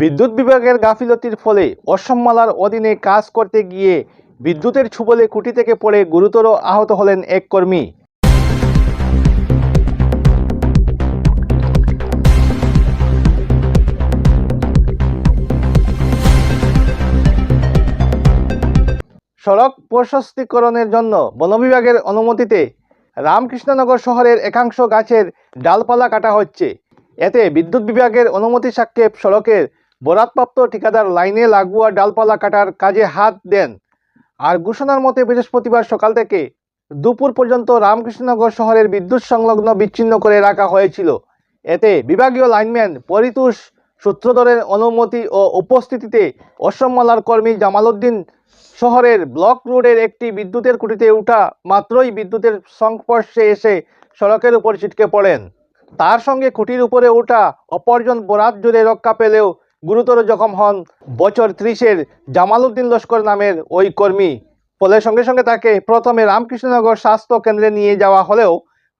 বিদ্যুৎ বিভাগের গাফিলতির ফলে অসম্মালার অধীনে কাজ করতে গিয়ে বিদ্যুতের ছুবলে কুটি থেকে পড়ে গুরুতর আহত হলেন এক কর্মী। সড়ক প্রশস্তিকরণের জন্য বন বিভাগের অনুমতিতে রামকৃষ্ণনগর শহরের একাংশ গাছের ডালপালা কাটা হচ্ছে। এতে বিদ্যুৎ বিভাগের অনুমতি সাক্ষেপ সড়কের বরাদপ্রাপ্ত ঠিকাদার লাইনে লাগোয়া ডালপালা কাটার কাজে হাত দেন। আর ঘোষণার মতে বৃহস্পতিবার সকাল থেকে দুপুর পর্যন্ত রামকৃষ্ণনগর শহরের বিদ্যুৎ সংলগ্ন বিচ্ছিন্ন করে রাখা হয়েছিল। এতে বিভাগীয় লাইনম্যান পরিতোষ সূত্রধরের অনুমতি ও উপস্থিতিতে অসম্মালার কর্মী জামালউদ্দিন শহরের ব্লক রোডের একটি বিদ্যুতের খুঁটিতে উঠা মাত্রই বিদ্যুতের সংস্পর্শে এসে সড়কের উপর ছিটকে পড়েন। তার সঙ্গে খুঁটির উপরে ওঠা অপরজন বরাত জুড়ে রক্ষা পেলেও গুরুতর জখম হন বছর ত্রিশের জামালউদ্দিন লস্কর নামের ওই কর্মী। ফলে সঙ্গে সঙ্গে তাকে প্রথমে রামকৃষ্ণনগর স্বাস্থ্য কেন্দ্রে নিয়ে যাওয়া হলেও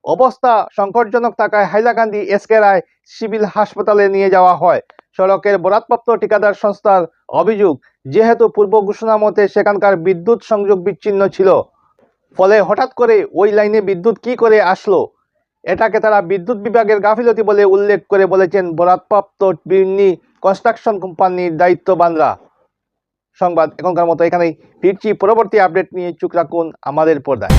অবস্থা সংকটজনক থাকায় হাইলাকান্দি এসকে রায় সিভিল হাসপাতালে নিয়ে যাওয়া হয়। সড়কের বরাদপ্রাপ্ত ঠিকাদার সংস্থার অভিযোগ, যেহেতু পূর্ব ঘোষণা মতে সেখানকার বিদ্যুৎ সংযোগ বিচ্ছিন্ন ছিল। ফলে হঠাৎ করে ওই লাইনে বিদ্যুৎ কি করে আসলো? এটাকে তারা বিদ্যুৎ বিভাগের গাফিলতি বলে উল্লেখ করে বলেছেন বরাদপ্রাপ্ত বিন্নি কনস্ট্রাকশন কোম্পানির দায়িত্ববানরা। সংবাদ এখনকার মতো এখানেই। ফিরছি। পরবর্তী আপডেট নিয়ে চোখ রাখুন আমাদের পর্দায়।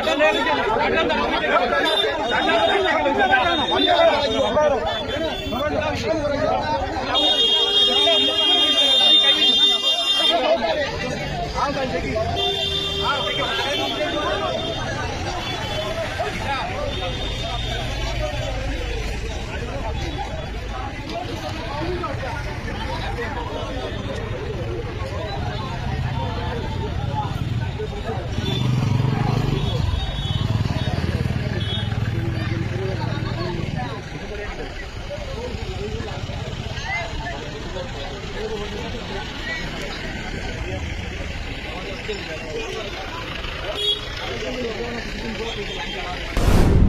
ஆ Thank you.